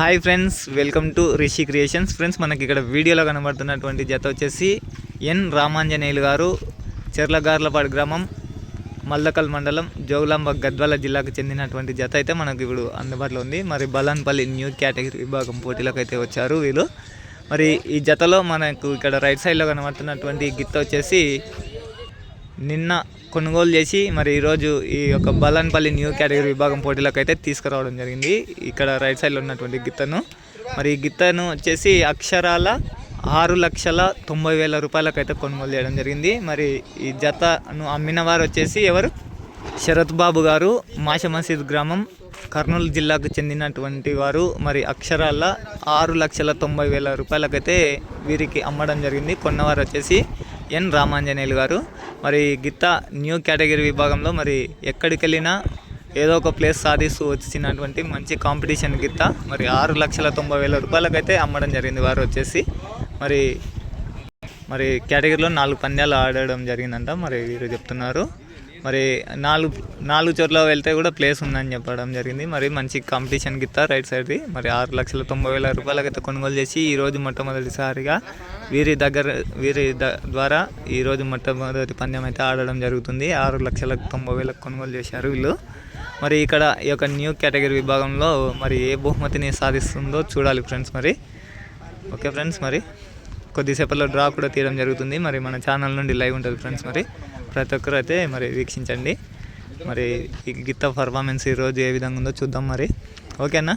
Hi friends welcome to Rishi creations. Friends మనకి ఇక్కడ వీడియోలో కనబడుతున్నటువంటి జత వచ్చేసి ఎన్ రామాంజనేయులు గారు చెర్లగార్లపాడు గ్రామం మల్దకల్ మండలం జోగులాంబ గద్వాల జిల్లాకు చెందినటువంటి జత అయితే మనకు ఇప్పుడు అందుబాటులో ఉంది. మరి బలాన్పల్లి న్యూ కేటగిరీ విభాగం పోటీలకు అయితే వచ్చారు వీళ్ళు. మరి ఈ జతలో మనకు ఇక్కడ రైట్ సైడ్లో కనబడుతున్నటువంటి గిత్త వచ్చేసి నిన్న కొనుగోలు చేసి మరి ఈరోజు ఈ యొక్క బలన్పల్లి న్యూ కేటగిరీ విభాగం పోటీలకు అయితే తీసుకురావడం జరిగింది. ఇక్కడ రైట్ సైడ్లో ఉన్నటువంటి గిత్తను. మరి ఈ గిత్తను వచ్చేసి అక్షరాల ఆరు లక్షల తొంభై వేల రూపాయలకైతే కొనుగోలు చేయడం జరిగింది. మరి ఈ జతను అమ్మిన వారు వచ్చేసి ఎవరు? శరత్ బాబు గారు మాష మసీద్ గ్రామం కర్నూలు జిల్లాకు చెందినటువంటి వారు. మరి అక్షరాల ఆరు లక్షల తొంభై వేల రూపాయలకైతే వీరికి అమ్మడం జరిగింది. కొన్నవారు వచ్చేసి ఎన్ రామాంజనేయులు గారు. మరి గిత్త న్యూ కేటగిరీ విభాగంలో మరి ఎక్కడికి వెళ్ళినా ఏదో ఒక ప్లేస్ సాధిస్తూ వచ్చినటువంటి మంచి కాంపిటీషన్ గిత్త. మరి ఆరు లక్షల తొంభై వేల రూపాయలకైతే అమ్మడం జరిగింది. వారు వచ్చేసి మరి మరి కేటగిరీలో నాలుగు పంద్యాలు ఆడడం జరిగిందంట. మరి వీరు చెప్తున్నారు. మరి నాలుగు నాలుగు చోట్ల వెళ్తే కూడా ప్లేస్ ఉందని చెప్పడం జరిగింది. మరి మంచి కాంపిటీషన్ గిత్త రైట్ సైడ్ది మరి ఆరు లక్షల తొంభై వేల రూపాయలకైతే కొనుగోలు చేసి ఈరోజు మొట్టమొదటిసారిగా వీరి దగ్గర వీరి ద- ద్వారా ఈరోజు మొట్టమొదటి పందెం అయితే ఆడడం జరుగుతుంది. ఆరు లక్షల తొంభై వేలకు కొనుగోలు చేశారు వీళ్ళు. మరి ఇక్కడ ఈ యొక్క న్యూ కేటగిరీ విభాగంలో మరి ఏ బహుమతిని సాధిస్తుందో చూడాలి ఫ్రెండ్స్ మరి. ఓకే ఫ్రెండ్స్ మరి. కొద్దిసేపట్లో డ్రా కూడా తీయడం జరుగుతుంది. మరి మన ఛానల్ నుండి లైవ్ ఉంటుంది ఫ్రెండ్స్ మరి. ప్రతి ఒక్కరు అయితే మరి వీక్షించండి. మరి ఈ గిత్త పర్ఫార్మెన్స్ ఈరోజు ఏ విధంగా ఉందో చూద్దాం మరి. ఓకేనా?